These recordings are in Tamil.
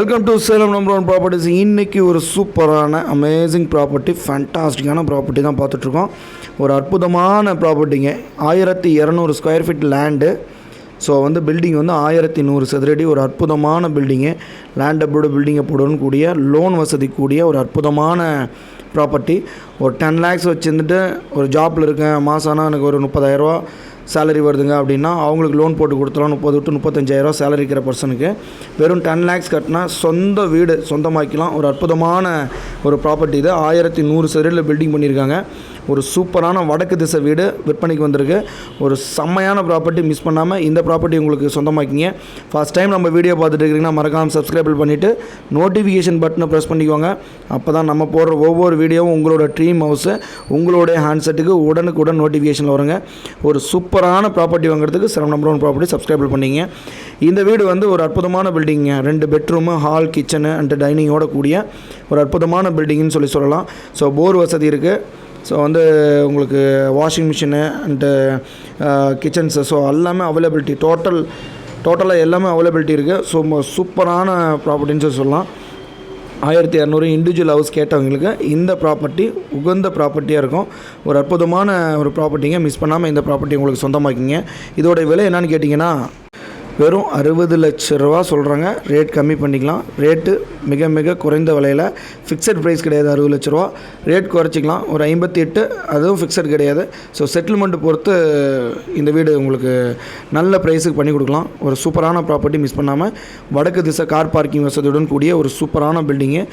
Welcome to Salem number one properties இன்றைக்கி ஒரு சூப்பரான அமேசிங் ப்ராப்பர்ட்டி ஃபேண்டாஸ்டிக்கான ப்ராப்பர்ட்டி தான் பார்த்துட்ருக்கோம். ஒரு அற்புதமான ப்ராப்பர்ட்டிங்க ஆயிரத்தி இரநூறு ஸ்கொயர் ஃபீட் லேண்டு ஸோ வந்து பில்டிங் வந்து ஆயிரத்தி நூறு சதுரடி ஒரு அற்புதமான பில்டிங்கு லேண்ட் லேண்டபோட பில்டிங்கை போடணும் கூடிய லோன் வசதி கூடிய ஒரு அற்புதமான ப்ராப்பர்ட்டி ஒரு டென் லேக்ஸ் வச்சுருந்துட்டு ஒரு ஜாப்பில் இருக்கேன் மாதம் ஆனால் எனக்கு ஒரு முப்பதாயிரரூவா சேலரி வருதுங்க. அப்படின்னா அவங்களுக்கு லோன் போட்டு கொடுத்துலாம் முப்பது டு முப்பத்தஞ்சாயிரம் சேலரி இருக்கிற பர்சனுக்கு வெறும் டென் லேக்ஸ் கட்டினா சொந்த வீடு சொந்தமாக்கிலாம். ஒரு அற்புதமான ஒரு ப்ராப்பர்ட்டி இது. ஆயிரத்தி நூறு சதுரடியில் பில்டிங் பண்ணியிருக்காங்க. ஒரு சூப்பரான வடக்கு திசை வீடு விற்பனைக்கு வந்திருக்கு. ஒரு செம்மையான ப்ராப்பர்ட்டி மிஸ் பண்ணாமல் இந்த ப்ராப்பர்ட்டி உங்களுக்கு சொந்தமாக்கிங்க. ஃபஸ்ட் டைம் நம்ம வீடியோ பார்த்துட்டு இருக்கிறீங்கன்னா மறக்காமல் சப்ஸ்கிரைப் பண்ணிவிட்டு நோட்டிஃபிகேஷன் பட்டனை ப்ரெஸ் பண்ணிக்கோங்க. அப்போ தான் நம்ம போடுற ஒவ்வொரு வீடியோவும் உங்களோட ட்ரீம் ஹவுஸு உங்களுடைய ஹேண்ட்செட்டுக்கு உடனுக்குடன் நோட்டிஃபிகேஷனில் வருங்க. ஒரு சூப்பரான ப்ராப்பர்ட்டி வாங்குறதுக்கு செவன் நம்பர் ஒன் ப்ராப்பர்ட்டி சப்ஸ்கிரைபிள் பண்ணிங்க இந்த வீடு வந்து ஒரு அற்புதமான பில்டிங்க ரெண்டு பெட்ரூமு ஹால் கிச்சனு அண்ட் டைனிங்கோட கூடிய ஒரு அற்புதமான பில்டிங்னு சொல்லி சொல்லலாம். ஸோ போர் வசதி இருக்குது ஸோ வந்து உங்களுக்கு washing machine and kitchens so எல்லாமே அவைலபிலிட்டி டோட்டல் டோட்டலாக எல்லாமே அவைலபிலிட்டி இருக்குது ஸோ சூப்பரான ப்ராப்பர்ட்டின்னு சொல்லலாம். ஆயிரத்தி இரநூறு இண்டிவிஜுவல் ஹவுஸ் கேட்டவங்களுக்கு இந்த ப்ராப்பர்ட்டி உகந்த ப்ராப்பர்ட்டியாக இருக்கும். ஒரு அற்புதமான ஒரு ப்ராப்பர்ட்டிங்க மிஸ் பண்ணாமல் இந்த ப்ராப்பர்ட்டி உங்களுக்கு சொந்தமாக்கிங்க. இதோட விலை என்னன்னு கேட்டிங்கன்னா வெறும் அறுபது லட்ச ரூபா சொல்கிறாங்க ரேட் கம்மி பண்ணிக்கலாம். ரேட்டு மிக மிக குறைந்த விலையில் ஃபிக்ஸட் ப்ரைஸ் கிடையாது அறுபது லட்ச ரூபா. ரேட் குறைச்சிக்கலாம். ஒரு ஐம்பத்தி எட்டு அதுவும் ஃபிக்ஸட் கிடையாது. ஸோ செட்டில்மெண்ட்டு பொறுத்து இந்த வீடு உங்களுக்கு நல்ல ப்ரைஸுக்கு பண்ணி கொடுக்கலாம். ஒரு சூப்பரான ப்ராப்பர்ட்டி மிஸ் பண்ணாமல் வடக்கு திசை கார் பார்க்கிங் வசதியுடன் கூடிய ஒரு சூப்பரான பில்டிங்கு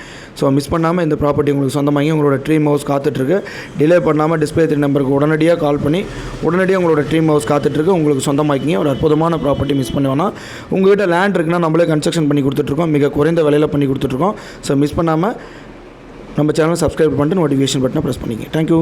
ஸோ மிஸ் பண்ணாமல் இந்த ப்ராப்பர்ட்டி உங்களுக்கு சொந்தமாகி உங்களோட ட்ரீம் ஹவுஸ் காத்துட்ருக்கு. டிலே பண்ணாமல் டிஸ்பிளே த்ரீ நம்பருக்கு உடனடியாக கால் பண்ணி உடனடியாக உங்களோட ட்ரீம் ஹவுஸ் காத்துட்ருக்கு. உங்களுக்கு சொந்தமாக்கிங்க. ஒரு அற்புதமான ப்ராப்பர்ட்டி மிஸ் பண்ணி வேணாம் உங்கள்கிட்ட லேண்ட் இருக்குன்னா நம்மளே கன்ஸ்ட்ரக்ஷன் பண்ணி கொடுத்துட்ருக்கோம். மிக குறைந்த விலையில் பண்ணி கொடுத்துட்ருக்கோம். ஸோ மிஸ் பண்ணாமல் நம்ம சேனலை சப்ஸ்கிரைப் பண்ணிட்டு நோட்டிஃபிகேஷன் பட்டனை ப்ரெஸ் பண்ணிக்கங்க. தேங்க்யூ